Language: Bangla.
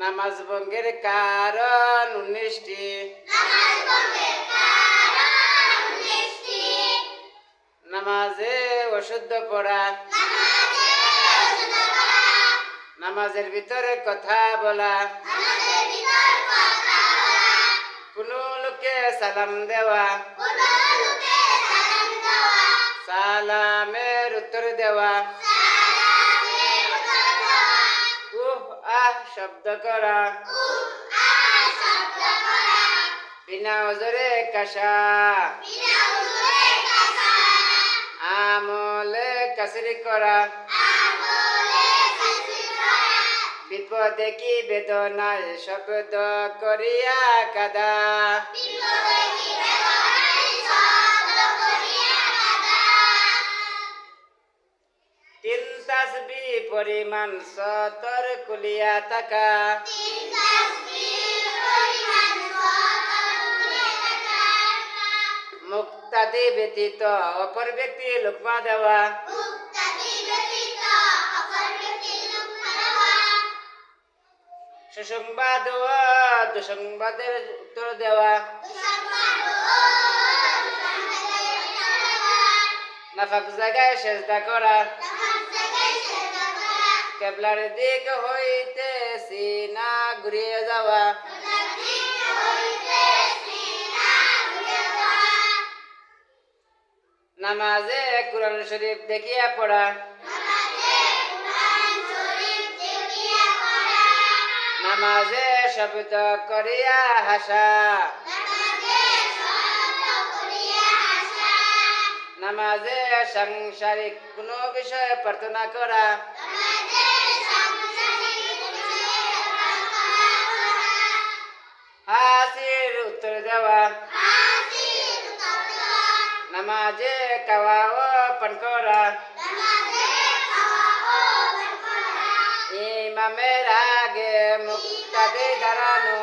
নামাজ ভঙ্গের কারণ উনিশটি। নামাজে অশুদ্ধ পড়া। নামাজের ভিতরে কথা বলা। কোন লোকে সালাম দেওয়া। সালামের উত্তর দেওয়া। শব্দ করা। বিনা ওজরে কাশা আমলে কাসরি করা। বিপদে কি বেদনায় শব্দ করিয়া কাদা। পরিমাণ সতর কুলিয়া তাকা মুক্তাদি ব্যতীত অপর ব্যক্তি লুকমা দেওয়া। সুসংবাদ ও দুসংবাদের উত্তর দেওয়া। নাফাক জায়গায় সেজদা করা। কেবলার দিক হইতে সিনা ঘুরিয়ে যাওয়া। নামাজে কোরআন শরীফ দেখিয়া পড়া। নামাজে শব্দ করিয়া হাসা। নামাজে সাংসারিক কোনো বিষয়ে প্রার্থনা করা। উত্তর দেওয়া নামাজে কাওয়া ও পান করা ইমামের আগে মুক্তাদে দাঁড়ানো